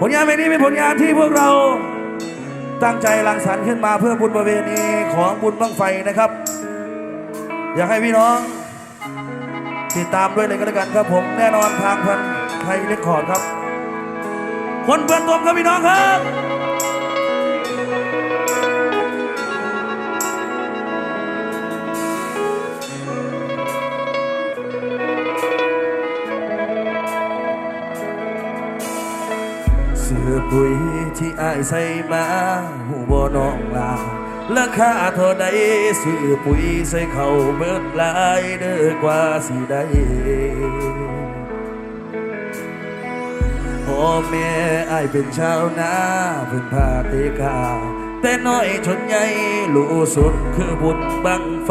ผลงานเพลงนี้เป็นผลงานที่พวกเราตั้งใจรังสรรค์ขึ้นมาเพื่อบุญประเวณีของบุญบังไฟนะครับ อยากให้พี่น้อง ติดตามด้วยเลยก็แล้วกันครับผมแน่นอนทางพันไทยเรคคอร์ดครับ คนเปิดตมครับพี่น้องครับ เสื้อปุ๋ยที่อายใส่มาหูบ่น้องลาราคาเท่าใดซื้อปุ๋ยใส่เขาเบิดหลายเด้อกว่าสิได้พ่อแม่อายเป็นชาวนาเพิ่นพาเตกา แต่น้อยชนใหญ่รู้สุดคือบุญบังไฟ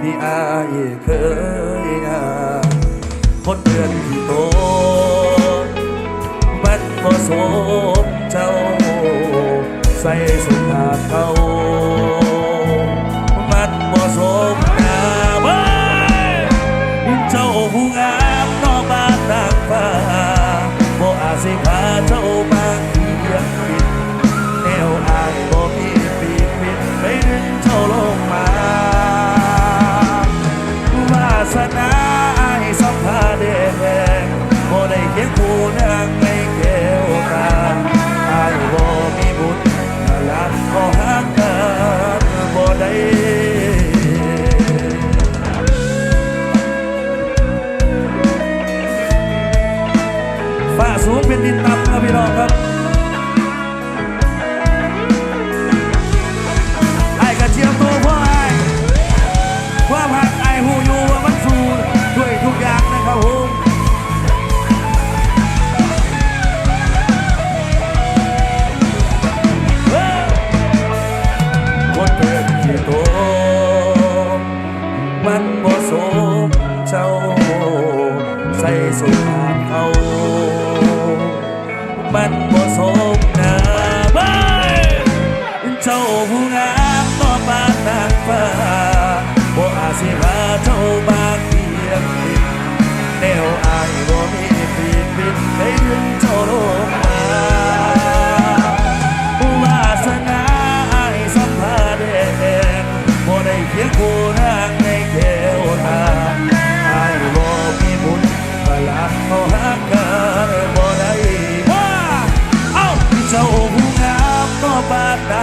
ที่อายเคยหาคนเดือนที่โต มันบ่สมเจ้า ใส่สุภาพเขามันบ่สมนาเบ้เจ้าผู้งามนอกบ้านนางฟ้าบ่อาจสิพาเจ้ามาเคียงบินแนวอายบ่มีปีกบินไปดึงเจ้าลงมา วาสนา เป็นดินต่ำครับพี่น้องครับ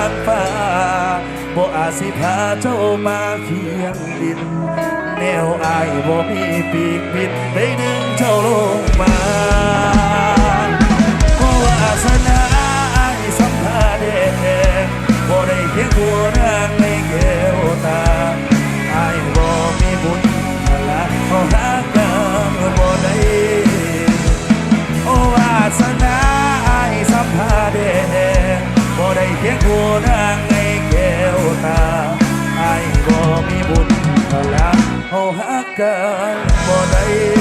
างฟ้าบ่อาจสิพาเจ้ามาเคียงดิน แนวอายบ่มีปีกบินไปดึงเจ้าลงมา bakal mo